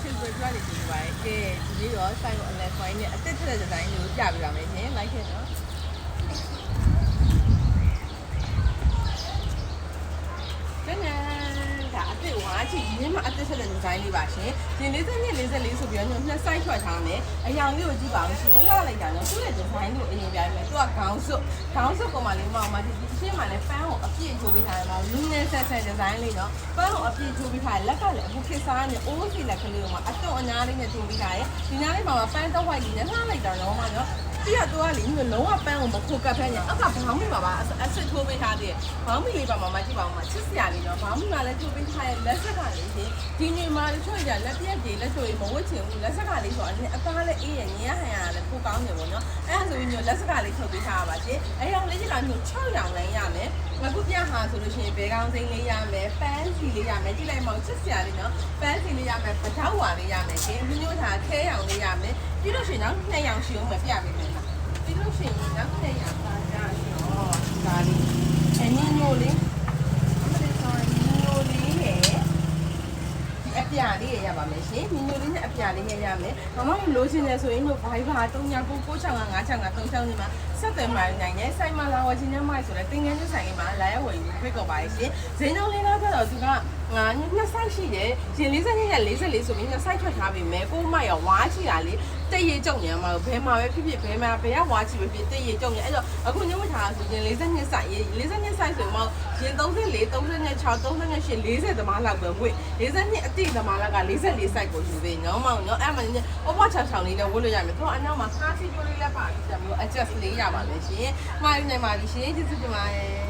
ရှင်ပြပြလေးကြည့်ပါရဲ့ကဲဒီလေးတော့ဆိုင်ကိုအလဲဖိုင်းနဲ့အသက်ထက်တဲ့ဒီဇိုင်းလေးကိုပြပြပါမယ်ရှင်လိုက်ခဲ့နော်ကဲဒါ အသက်ဝါချီရင်းမအသက်ထက်တဲ့ဒီဇိုင်းလေးပါရှင်ဒီ40နဲ့44ဆိုပြီးတော့နှစ်ဆိုင်ထွက်ထားမယ်အယောင်လေးကိုကြည့်ပါအောင်ရှင်လှလိုက်တာနော်သူ့ရဲ့ဒီဇိုင်းကိုအရင်ပြမယ်သူကခေါင်းစွပ်ခေါင်းစွပ်ကောင်မလေးမောင်မဒီရှင်းမှလည်းပန်းကိုအပြည့်ချိုးပေးထားတယ်မောင်လူနဲ့ဆက်ဆက်ဒီဇိုင်းလေးနော်ပန်းကိုအပြည့်ချိုးပေးထားတယ်လက်ကလည်းအခုခေတ်စားနေအိုးစီလက်ကလေးကိုမှအတော့အနာလေးနဲ့ချိုးပေးထားတယ်ဒီနားလေးမှာပန်းတော့ဝိုက်လေးနဲ့လှလိုက်တာတော့မှနော် ပြရတော့လေမျိုးလုံးဝပန်းကိုမခုတ်ကပ်ဖက်နေအောက်ကဘောင်းမိပါပါအဆွတ်ထိုးပေးထားတယ်ဘောင်းမိလေးပါမမကြည့်ပါဦးမချစ်စရာလေးနော်ဘောင်းမိမှာလည်းထိုးပေးထားရဲ့လက်ဆက်ကလေးရှင်ဒီနေမှာချွတ်ရလက်ပြက်တွေလက်ချိုးမဝတ်ချင်ဘူးလက်ဆက်ကလေးဆိုတော့အသားလည်းအေးရညရဟန်ရလည်းပိုကောင်းတယ်ပေါ့နော်အဲ့ဒါဆိုရင်မျိုးလက်ဆက်ကလေးထုတ်ပေးထားပါရှင်အဲ့ရောင်လေးချင်တာမျိုး6ရောင်လည်းရမယ် အခုပြဟာဆိုလို့ရှိရင်ဘဲကောင်းစိမ်းလေးရမယ်ပန်းစီလေးရမယ်ကြည့်လိုက်မောင်ချစ်စရာလေးနော်ပန်းစီလေးရမယ်ပထောက်ဝါလေးရမယ်ရှင်မျိုးထားခဲရောင်လေးရမယ်ပြီးလို့ရှိရင်နောက်2ရောင်ရှိအောင်မပြပေးမယ်လားပြီးလို့ရှိရင်နောက်2ရောင်ပါကြရှင်ဩဒါလေးအနည်းညိုလေးအမလေး sorry ညိုလေးရယ် ဒီအ ပြာလေးရရပါမယ်ရှင်မီနူလေးနဲ့အပြာလေးရရမယ်မမလိုချင်တယ်ဆိုရင်တို့ Viber 39965536နေမှာဆက်သွယ်မှာနိုင်တယ်စိုက်မလာဝချင်းနဲ့မိုက်ဆိုတဲ့တင်ငန်းချင်းဆိုင်လေးမှာလာရောက်ဝယ်ယူဖိတ်ခေါ်ပါရှင်ဈေးနှုန်းလေးတော့ဆိုတော့သူကငါနှစ်ဆိုင်ရှိတယ်ရှင်40နဲ့44ဆိုပြီးနှစ်ဆိုင်ထွက်ထားပြီမယ်ကိုမရောဝါချီတာလေး တည့်ရကြုံနေမှာဘယ်မှာပဲဖြစ်ဖြစ်ဘယ်မှာဘယ်ကဝါချီပဲဖြစ်တည့်ရကြုံနေအဲ့တော့အခုညဝတ်ထားဆိုရင်42ဆိုင်42ဆိုင်ဆိုမှရင်34 36 38 40သမားလောက်ပဲဝေ့42အတိသမားလောက်က44ဆိုင်ကိုယူပေးနော်မောင်နော်အဲ့မှာညအဘွားချောင်ချောင်လေးလည်းဝတ်လို့ရမယ်သူကအနောက်မှာကားစီချိုးလေးလည်းပါပြီးတယ်မျိုး adjust လေးရပါမယ်ရှင်မှားနေပါပြီရှင်ကျေးဇူးတင်ပါတယ်